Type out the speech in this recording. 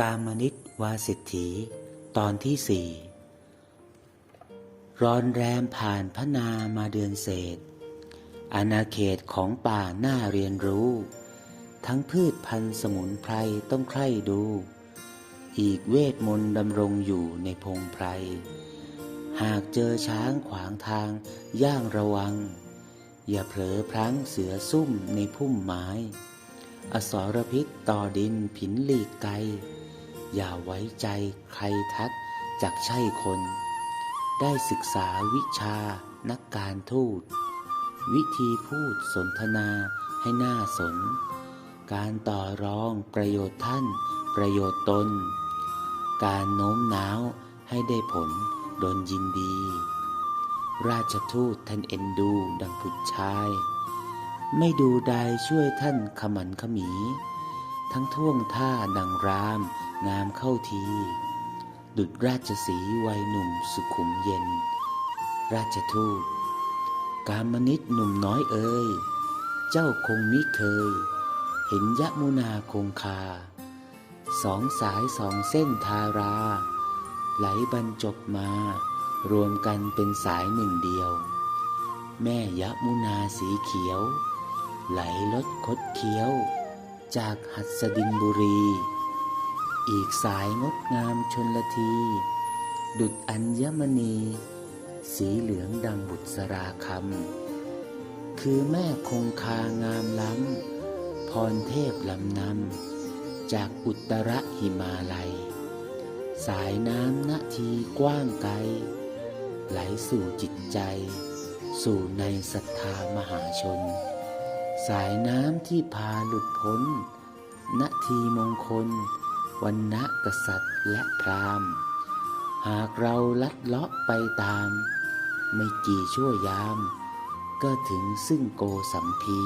กามนิตวาสิทธิ ตอนที่สี่ร้อนแรมผ่านพระนามาเดือนเศษ อาณาเขตของป่าน่าเรียนรู้ ทั้งพืชพันธุ์สมุนไพรต้องใคร่ดู อีกเวทมนต์ดำรงอยู่ในพงไพร หากเจอช้างขวางทางย่างระวัง อย่าเผลอพลั้งเสือซุ่มในพุ่มไม้ อสรพิษต่อดินผินหลีกไกล อย่าไว้ใจใครทักจากใช่คน ได้ศึกษาวิชานักการทูต วิธีพูดสนทนาให้น่าสน การต่อรองประโยชน์ท่าน ประโยชน์ตน การโน้มน้าวให้ได้ผลดนยินดี ราชทูตท่านเอ็นดูดังผุดชาย ไม่ดูใดช่วยท่านขมันขมี ทั้งท่วงท่าดังราม งามเข้าที ดุจราชสีวัยหนุ่มสุขุมเย็น ราชทูตกามนิตหนุ่มน้อยเอ่ยเจ้าคงมิเคย เห็นยะมุนาคงคา สองสายสองเส้นทารา ไหลบรรจบมา รวมกันเป็นสายหนึ่งเดียว แม่ยะมุนาสีเขียว ไหลลดคดเคี้ยว จากหัสดินบุรี อีกสายงดงามชนละที ดุดอัญมณี สีเหลืองดังบุษราคำ คือแม่คงคางามล้ำ พรเทพลำนำ จากอุตรหิมาลัย สายน้ำนาทีกว้างไกล ไหลสู่จิตใจ สู่ในศรัทธามหาชน สายน้ำที่พาหลุดพ้นนาทีมงคลวันณะกษัตริย์และพราหมณ์ หากเราลัดเลาะไปตาม ไม่กี่ชั่วยาม ก็ถึงซึ่งโกสัมพี